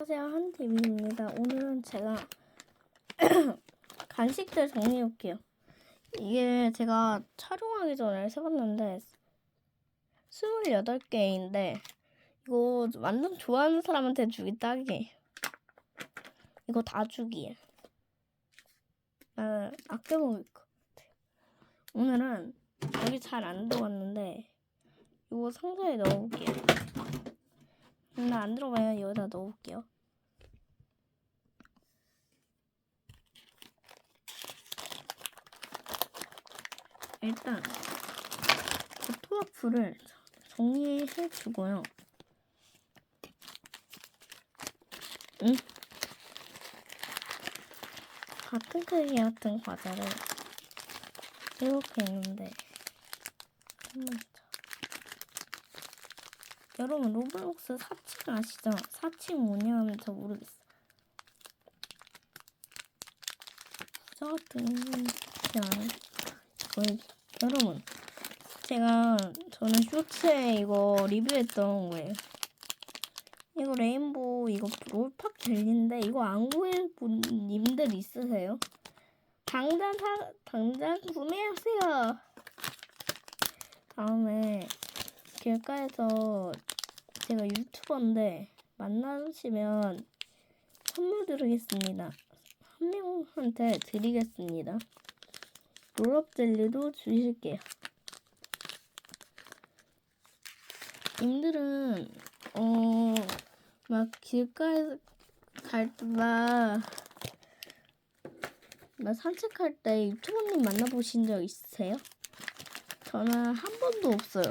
안녕하세요 한TV입니다. 오늘은 제가 간식들 정리해 볼게요. 이게 제가 촬영하기 전에 세봤는데 28개인데 이거 완전 좋아하는 사람한테 주기 딱이에요. 이거 다 주기에. 아, 아껴 먹을 것 같아요. 오늘은 여기 잘 안 들어갔는데 이거 상자에 넣어볼게요. 근데 안 들어가면 여기다 넣어볼게요. 일단 그 토마프를 정리해 주고요. 응? 같은 크기 같은 과자를 이렇게 있는데 한번 자. 여러분 로블록스 사칭 아시죠? 사칭 뭐냐 하면 저 모르겠어. 부자 같은 게 아니에요. 거의 여러분 제가 저는 쇼츠에 이거 리뷰했던 거예요. 이거 레인보우 이거 롤팍 젤리인데 이거 안 구해 본 님들 있으세요? 당장 사 당장 구매하세요. 다음에 길가에서 제가 유튜버인데 만나시면 선물 드리겠습니다. 한 명한테 드리겠습니다. 롤업 젤리도 주실게요. 님들은 어 막 길가에 갈때막 막 산책할 때 유튜버님 만나보신 적 있으세요? 저는 한 번도 없어요.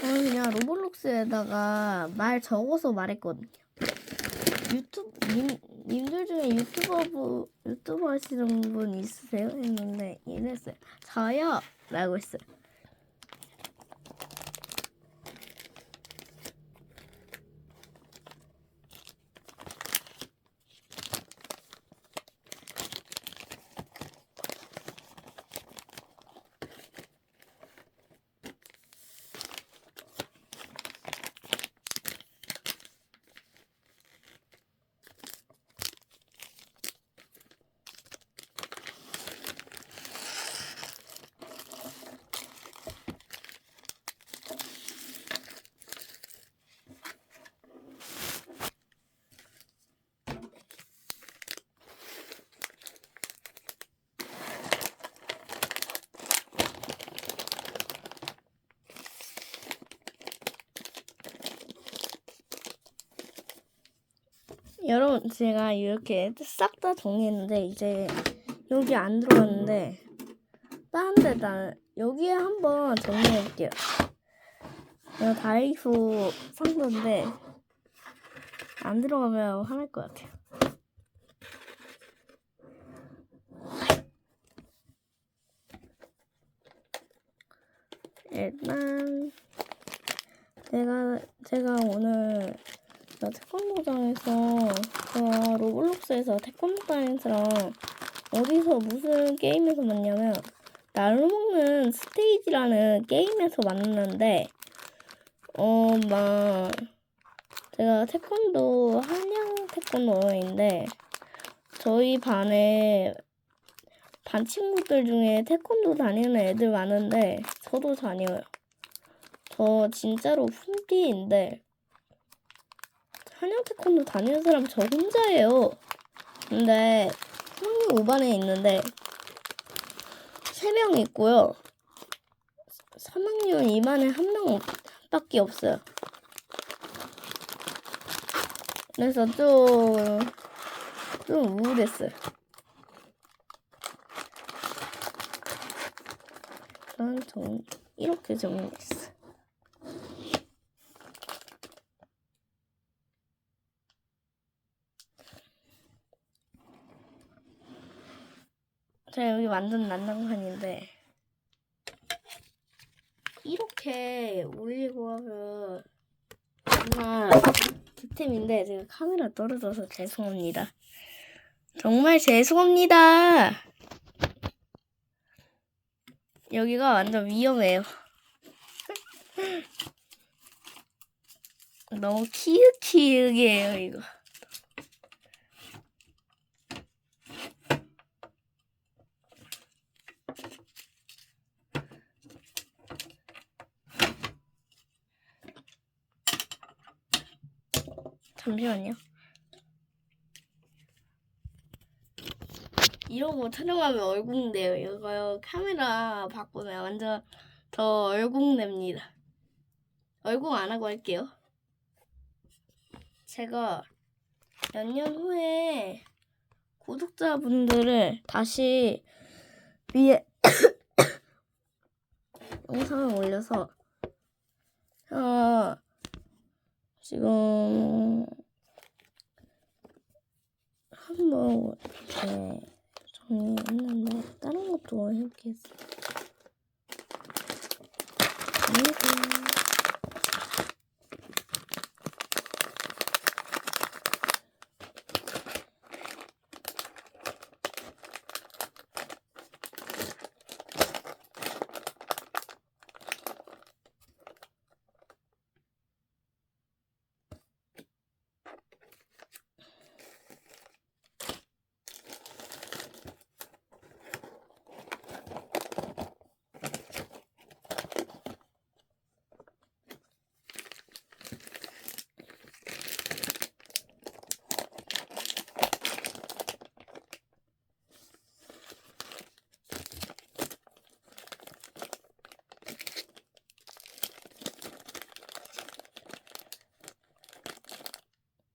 저는 그냥 로블록스에다가 말 적어서 말했거든요. 유튜브 님, 님들 중에 유튜버 유튜버 하시는 분 있으세요? 했는데 이랬어요. 저요 라고 했어요. 여러분 제가 이렇게 싹 다 정리했는데 이제 여기 안 들어갔는데 다른 데다 여기에 한번 정리해 볼게요. 이거 다이소 상자인데 안 들어가면 화날 것 같아요. 일단 제가 제가 오늘 나 태권도장에서 로블록스에서 태권도장에서랑 어디서 무슨 게임에서 만나냐면 날로 먹는 스테이지라는 게임에서 만났는데 어 막 제가 태권도 한양 태권도인데 저희 반에 반 친구들 중에 태권도 다니는 애들 많은데 저도 다녀요. 저 진짜로 훈디인데 한양 태권도 다니는 사람 저 혼자예요. 근데 3학년 5반에 있는데 3명 있고요. 3학년 2반에 한 명 밖에 없어요. 그래서 좀, 좀 우울했어요. 저는 정, 이렇게 정리했어요. 제가 여기 완전 난장판인데 이렇게 올리고 하면 정말 득템인데 제가 카메라 떨어져서 죄송합니다. 정말 죄송합니다. 여기가 완전 위험해요. 너무 키읔키읔이에요 이거. 잠시만요. 이러고 촬영하면 얼굴인데요. 이거 카메라 바꾸면 완전 더 얼굴냅니다. 얼굴 안 하고 할게요. 제가 몇 년 후에 구독자분들을 다시 위에 영상을 올려서 어, 지금 한번 이렇게 정리했는데 다른 것도 해보겠습니다. 그리고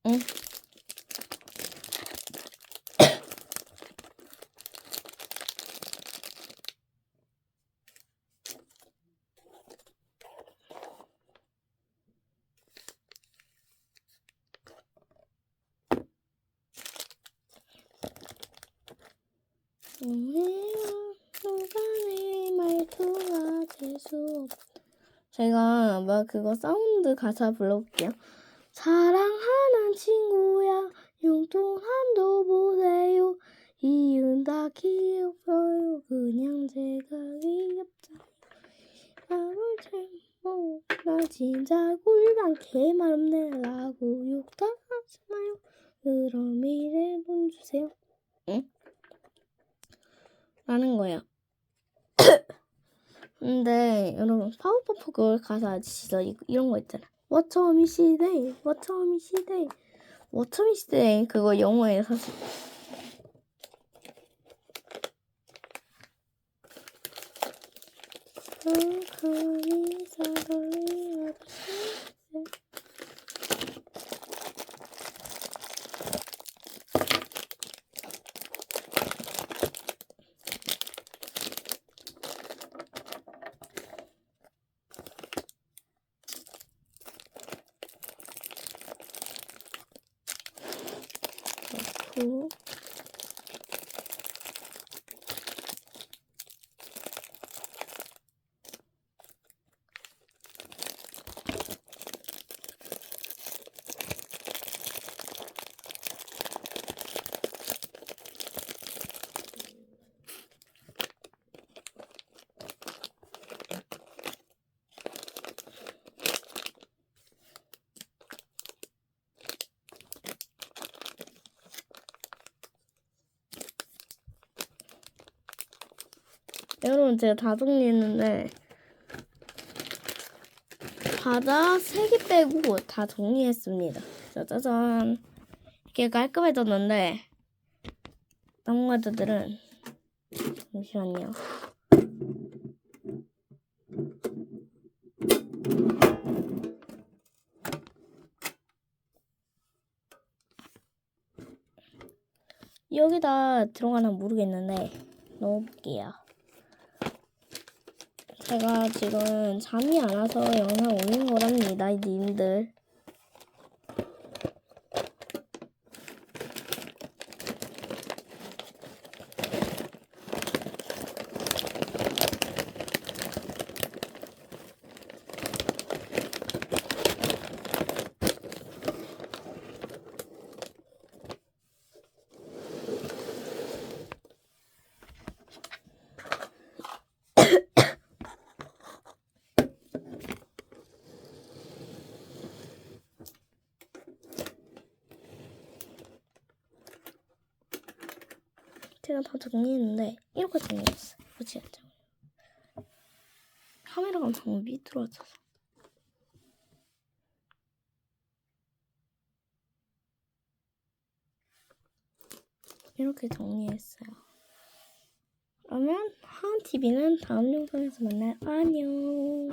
응. 누가 내 말투가 될수 없 제가 막 그거 사운드 가사 불러볼게요. 사랑하는 친구야 용돈함도 보세요. 이윤 다 귀엽어요. 그냥 제가 귀엽잖아요 나를 잘못 나 진짜 꿀밤 개마름네. 라고 욕다 하잖아요. 그럼 이래 돈 주세요. 응? 라는 거예요 근데 여러분 파워퍼프 그 가사 진짜 이- 이런 거 있잖아. 워터미 시대, 워터미 시대, 워터미 시대 그거 영어에 사실 워터미 사돌리 고 여러분 제가 다 정리했는데 바다 세개 빼고 다 정리했습니다. 짜자잔 이렇게 깔끔해졌는데 나무 가드들은 잠시만요. 여기다 들어가나 모르겠는데 넣어볼게요. 제가 지금 잠이 안 와서 영상 올린 거랍니다, 님들. 제가 다 정리했는데 이렇게 정리했어요. 않죠? 카메라가 너무 미끄러져서. 이렇게 정리했어요. 그러면 하은TV는 다음 영상에서 만나요. 안녕.